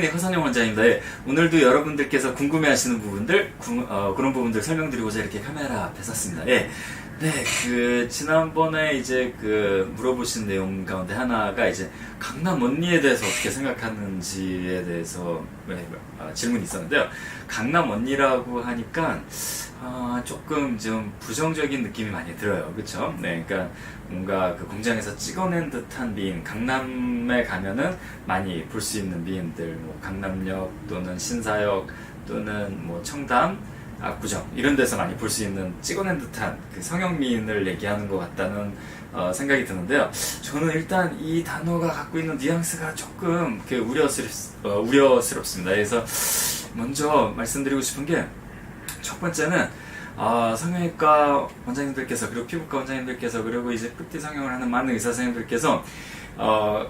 네, 허선영. 예, 오늘도 여러분들께서 궁금해하시는 부분들, 궁- 어, 그런 부분들 설명드리고자 이렇게 카메라 앞에 섰습니다. 예. 네, 그, 지난번에 이제 그, 물어보신 내용 가운데 하나가 이제, 강남 언니에 대해서 어떻게 생각하는지에 대해서 네, 아, 질문이 있었는데요. 강남 언니라고 하니까, 아, 조금 좀 부정적인 느낌이 많이 들어요. 그쵸? 네, 그러니까 뭔가 그 공장에서 찍어낸 듯한 미인, 강남에 가면은 많이 볼 수 있는 미인들, 뭐 강남역 또는 신사역 또는 뭐 청담, 압구정 이런 데서 많이 볼 수 있는 찍어낸 듯한 그 성형 미인을 얘기하는 것 같다는 어, 생각이 드는데요. 저는 일단 이 단어가 갖고 있는 뉘앙스가 조금 그 우려스럽, 어, 우려스럽습니다. 그래서 먼저 말씀드리고 싶은 게 첫 번째는 아, 성형외과 원장님들께서 그리고 피부과 원장님들께서 그리고 이제 푸티 성형을 하는 많은 의사 선생님들께서 어,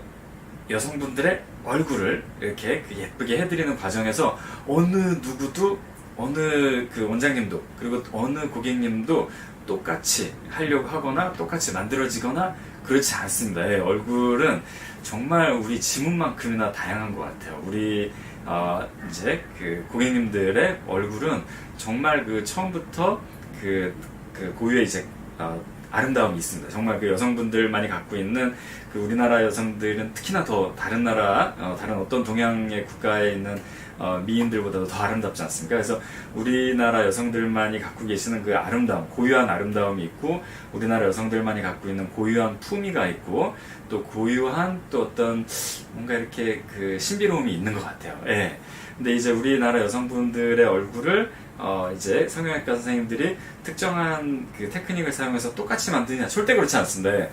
여성분들의 얼굴을 이렇게 그 예쁘게 해드리는 과정에서 어느 누구도 어느 그 원장님도 그리고 어느 고객님도 똑같이 하려고 하거나 똑같이 만들어지거나 그렇지 않습니다. 예, 얼굴은 정말 우리 지문만큼이나 다양한 것 같아요. 우리 어, 이제 그 고객님들의 얼굴은 정말 그 처음부터 그, 그 고유의 이제 어, 아름다움이 있습니다. 정말 그 여성분들만이 갖고 있는 그 우리나라 여성들은 특히나 더 다른 나라, 어, 다른 어떤 동양의 국가에 있는 어, 미인들보다도 더 아름답지 않습니까? 그래서 우리나라 여성들만이 갖고 계시는 그 아름다움, 고유한 아름다움이 있고, 우리나라 여성들만이 갖고 있는 고유한 품위가 있고, 또 고유한 또 어떤 뭔가 이렇게 그 신비로움이 있는 것 같아요. 예. 근데 이제 우리나라 여성분들의 얼굴을 어 이제 성형외과 선생님들이 특정한 그 테크닉을 사용해서 똑같이 만드냐 절대 그렇지 않습니다.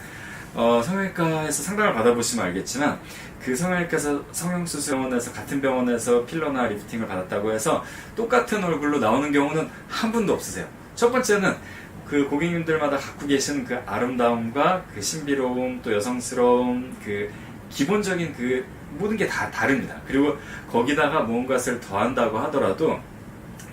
어 성형외과에서 상담을 받아보시면 알겠지만 그 성형외과에서 성형수술원에서 같은 병원에서 필러나 리프팅을 받았다고 해서 똑같은 얼굴로 나오는 경우는 한 분도 없으세요. 첫 번째는 그 고객님들마다 갖고 계신 그 아름다움과 그 신비로움 또 여성스러움 그 기본적인 그 모든 게 다 다릅니다. 그리고 거기다가 무언가를 더한다고 하더라도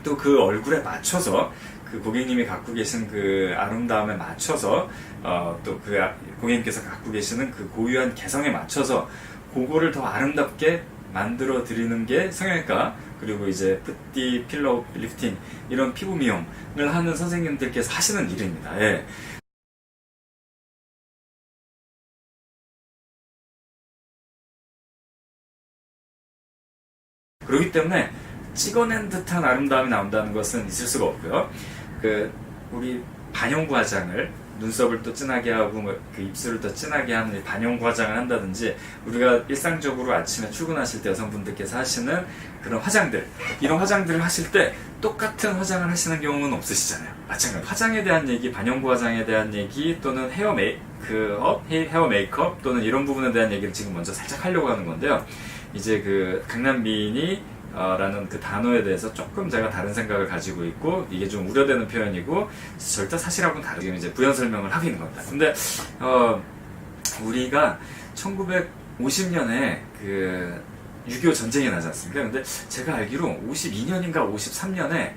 또 그 얼굴에 맞춰서 그 고객님이 갖고 계신 그 아름다움에 맞춰서 어, 또 그 고객님께서 갖고 계시는 그 고유한 개성에 맞춰서 그거를 더 아름답게 만들어 드리는 게 성형외과 그리고 이제 푸띠 필러 리프팅 이런 피부 미용을 하는 선생님들께서 하시는 일입니다. 예. 그렇기 때문에 찍어낸 듯한 아름다움이 나온다는 것은 있을 수가 없고요. 그 우리 반영구 화장을 눈썹을 또 진하게 하고 뭐 그 입술을 더 진하게 하는 이 반영구 화장을 한다든지 우리가 일상적으로 아침에 출근하실 때 여성분들께서 하시는 그런 화장들 이런 화장들을 하실 때 똑같은 화장을 하시는 경우는 없으시잖아요. 마찬가지 화장에 대한 얘기, 반영구 화장에 대한 얘기 또는 헤어 메이크업, 헤- 헤어 메이크업 또는 이런 부분에 대한 얘기를 지금 먼저 살짝 하려고 하는 건데요. 이제 그 강남미인이 어, 라는 그 단어에 대해서 조금 제가 다른 생각을 가지고 있고 이게 좀 우려되는 표현이고 절대 사실하고는 다르게 이제 부연 설명을 하고 있는 겁니다. 근데 어, 우리가 1950년에 그 6.25 전쟁이 나지 않습니까? 근데 제가 알기로 52년인가 53년에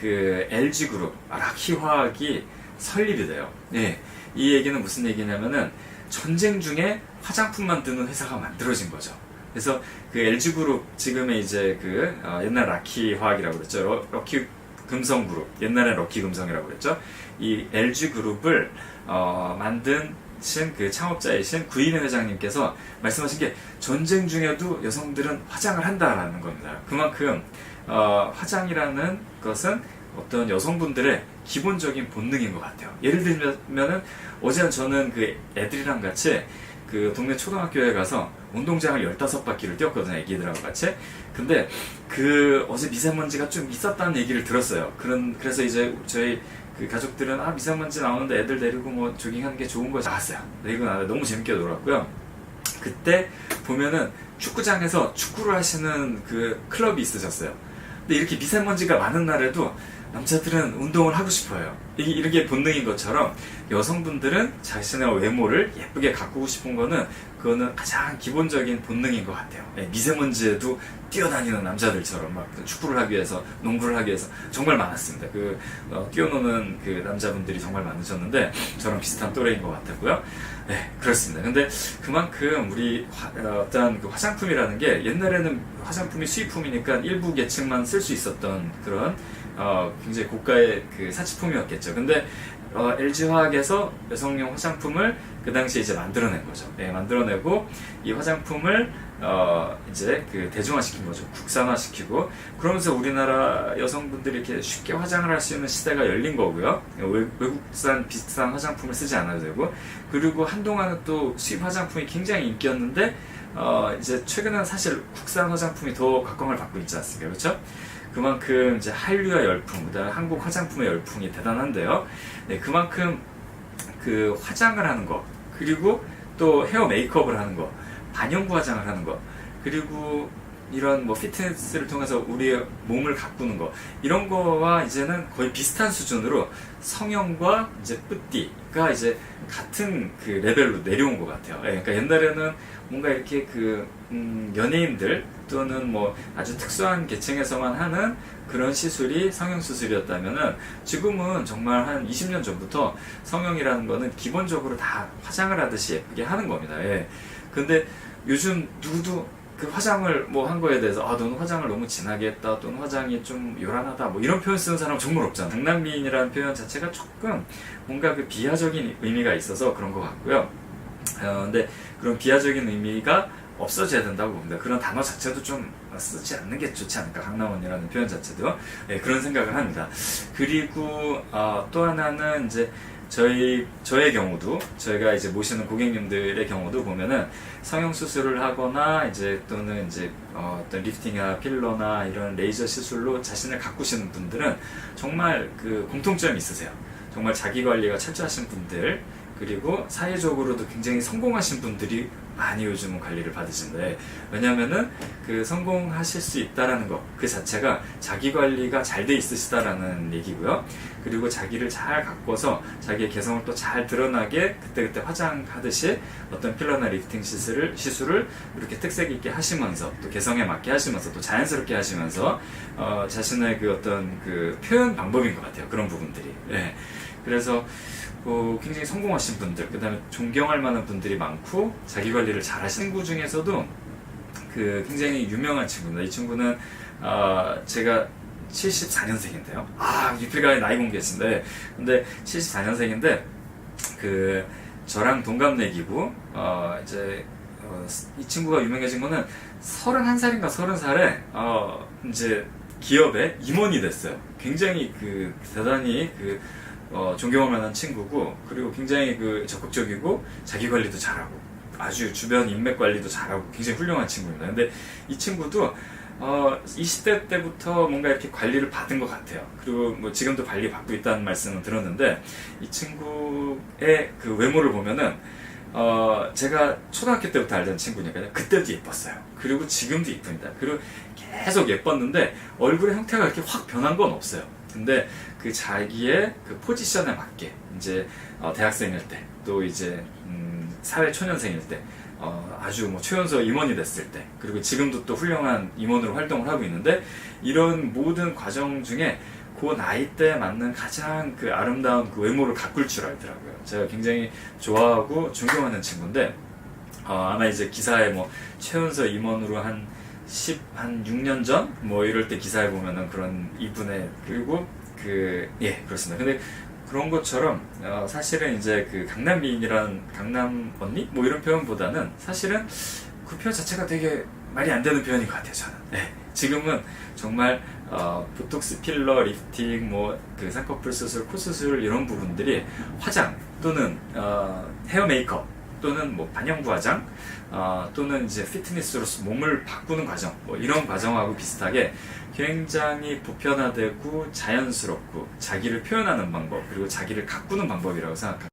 그 LG 그룹 라키 화학이 설립이 돼요. 네. 이 얘기는 무슨 얘기냐면은 전쟁 중에 화장품 만드는 회사가 만들어진 거죠. 그래서 그 LG 그룹 지금의 이제 그 어, 옛날 라키 화학이라고 그랬죠. 러, 럭키 금성 그룹 옛날에 럭키 금성이라고 그랬죠. 이 LG 그룹을 어, 만든 그 창업자이신 구인혜 회장님께서 말씀하신 게 전쟁 중에도 여성들은 화장을 한다라는 겁니다. 그만큼 어, 화장이라는 것은 어떤 여성분들의 기본적인 본능인 것 같아요. 예를 들면은 어제 저는 그 애들이랑 같이 그 동네 초등학교에 가서 운동장을 15바퀴를 뛰었거든요, 애기들하고 같이. 근데 그 어제 미세먼지가 좀 있었다는 얘기를 들었어요. 그런, 그래서 이제 저희 그 가족들은 아, 미세먼지 나오는데 애들 데리고 뭐 조깅하는 게 좋은 거 나왔어요. 데리고 나서 너무 재밌게 놀았고요. 그때 보면은 축구장에서 축구를 하시는 그 클럽이 있으셨어요. 근데 이렇게 미세먼지가 많은 날에도 남자들은 운동을 하고 싶어요. 이렇게 본능인 것처럼 여성분들은 자신의 외모를 예쁘게 가꾸고 싶은 거는 그거는 가장 기본적인 본능인 것 같아요. 예, 미세먼지에도 뛰어다니는 남자들처럼 막 축구를 하기 위해서 농구를 하기 위해서 정말 많았습니다. 그 어, 뛰어노는 그 남자분들이 정말 많으셨는데 저랑 비슷한 또래인 것 같았고요. 네, 그렇습니다. 근데 그만큼 우리 화, 어, 어떤 그 화장품이라는 게 옛날에는 화장품이 수입품이니까 일부 계층만 쓸 수 있었던 그런 어, 굉장히 고가의 그 사치품이었겠죠. 근데 어, LG화학에서 여성용 화장품을 그 당시에 이제 만들어낸 거죠. 네, 만들어내고 이 화장품을 어, 이제 그 대중화시킨 거죠. 국산화시키고 그러면서 우리나라 여성분들이 이렇게 쉽게 화장을 할 수 있는 시대가 열린 거고요. 외, 외국산 비슷한 화장품을 쓰지 않아도 되고 그리고 한동안은 또 수입 화장품이 굉장히 인기였는데 어, 이제 최근에는 사실 국산 화장품이 더 각광을 받고 있지 않습니까? 그렇죠? 그만큼 이제 한류의 열풍, 그다음에 한국 화장품의 열풍이 대단한데요. 네, 그만큼 그 화장을 하는 거, 그리고 또 헤어 메이크업을 하는 거, 반영구 화장을 하는 거, 그리고 이런 뭐 피트니스를 통해서 우리의 몸을 가꾸는 거 이런 거와 이제는 거의 비슷한 수준으로 성형과 이제 뿌띠가 이제 같은 그 레벨로 내려온 것 같아요. 예, 그러니까 옛날에는 뭔가 이렇게 그 음, 연예인들 또는 뭐 아주 특수한 계층에서만 하는 그런 시술이 성형 수술이었다면은 지금은 정말 한 20년 전부터 성형이라는 거는 기본적으로 다 화장을 하듯이 예쁘게 하는 겁니다. 예. 근데 요즘 누구도 그 화장을 뭐 한 거에 대해서 아 너는 화장을 너무 진하게 했다. 또는 화장이 좀 요란하다. 뭐 이런 표현 쓰는 사람 정말 없잖아 장난미인이라는 표현 자체가 조금 뭔가 그 비하적인 의미가 있어서 그런 것 같고요. 어, 근데 그런 비하적인 의미가 없어져야 된다고 봅니다. 그런 단어 자체도 좀 쓰지 않는 게 좋지 않을까. 강남원이라는 표현 자체도. 예, 그런 생각을 합니다. 그리고 어, 또 하나는 이제 저희 저의 경우도 저희가 이제 모시는 고객님들의 경우도 보면은 성형 수술을 하거나 이제 또는 이제 어, 떤 리프팅이나 필러나 이런 레이저 시술로 자신을 가꾸시는 분들은 정말 그 공통점이 있으세요. 정말 자기 관리가 철저하신 분들 그리고 사회적으로도 굉장히 성공하신 분들이 많이 요즘은 관리를 받으신데 왜냐면은 그 성공하실 수 있다라는 것 그 자체가 자기 관리가 잘 돼 있으시다라는 얘기고요. 그리고 자기를 잘 가꿔서 자기의 개성을 또 잘 드러나게 그때그때 화장하듯이 어떤 필러나 리프팅 시술을 시술을 이렇게 특색 있게 하시면서 또 개성에 맞게 하시면서 또 자연스럽게 하시면서 어, 자신의 그 어떤 그 표현 방법인 것 같아요. 그런 부분들이. 예. 그래서 어, 굉장히 성공하신 분들, 그 다음에 존경할 만한 분들이 많고, 자기 관리를 잘 하시는 친구 중에서도 그 굉장히 유명한 친구입니다. 이 친구는, 어, 제가 74년생인데요. 아, 유필가의 나이 공개했는데, 근데 74년생인데, 그, 저랑 동갑내기고, 어, 이제, 어, 이 친구가 유명해진 거는 31살인가 30살에, 어, 이제, 기업에 임원이 됐어요. 굉장히 그, 대단히 그, 어, 존경할 만한 친구고 그리고 굉장히 그 적극적이고 자기 관리도 잘하고 아주 주변 인맥 관리도 잘하고 굉장히 훌륭한 친구입니다. 근데 이 친구도 어, 20대 때부터 뭔가 이렇게 관리를 받은 것 같아요. 그리고 뭐 지금도 관리 받고 있다는 말씀을 들었는데 이 친구의 그 외모를 보면은 어, 제가 초등학교 때부터 알던 친구니까요. 그때도 예뻤어요. 그리고 지금도 이쁩니다. 그리고 계속 예뻤는데 얼굴의 형태가 이렇게 확 변한 건 없어요. 근데 그 자기의 그 포지션에 맞게 이제 어, 대학생일 때 또 이제 음, 사회 초년생일 때 어, 아주 뭐 최연소 임원이 됐을 때 그리고 지금도 또 훌륭한 임원으로 활동을 하고 있는데 이런 모든 과정 중에 그 나이 때 맞는 가장 그 아름다운 그 외모를 가꿀 줄 알더라고요. 제가 굉장히 좋아하고 존경하는 친구인데 어, 아마 이제 기사에 뭐 최연소 임원으로 한 10, 한 6년 전? 뭐 이럴 때 기사에 보면은 그런 이분의, 그리고 그, 예, 그렇습니다. 근데 그런 것처럼, 어, 사실은 이제 그 강남 미인이란 강남 언니? 뭐 이런 표현보다는 사실은 그 표현 자체가 되게 말이 안 되는 표현인 것 같아요, 저는. 네. 지금은 정말, 어, 보톡스 필러, 리프팅, 뭐, 그 쌍꺼풀 수술, 코 수술 이런 부분들이 화장 또는, 어, 헤어 메이크업 또는 뭐 반영구 화장 어, 또는 이제 피트니스로서 몸을 바꾸는 과정 뭐 이런 과정하고 비슷하게 굉장히 보편화되고 자연스럽고 자기를 표현하는 방법 그리고 자기를 가꾸는 방법이라고 생각합니다.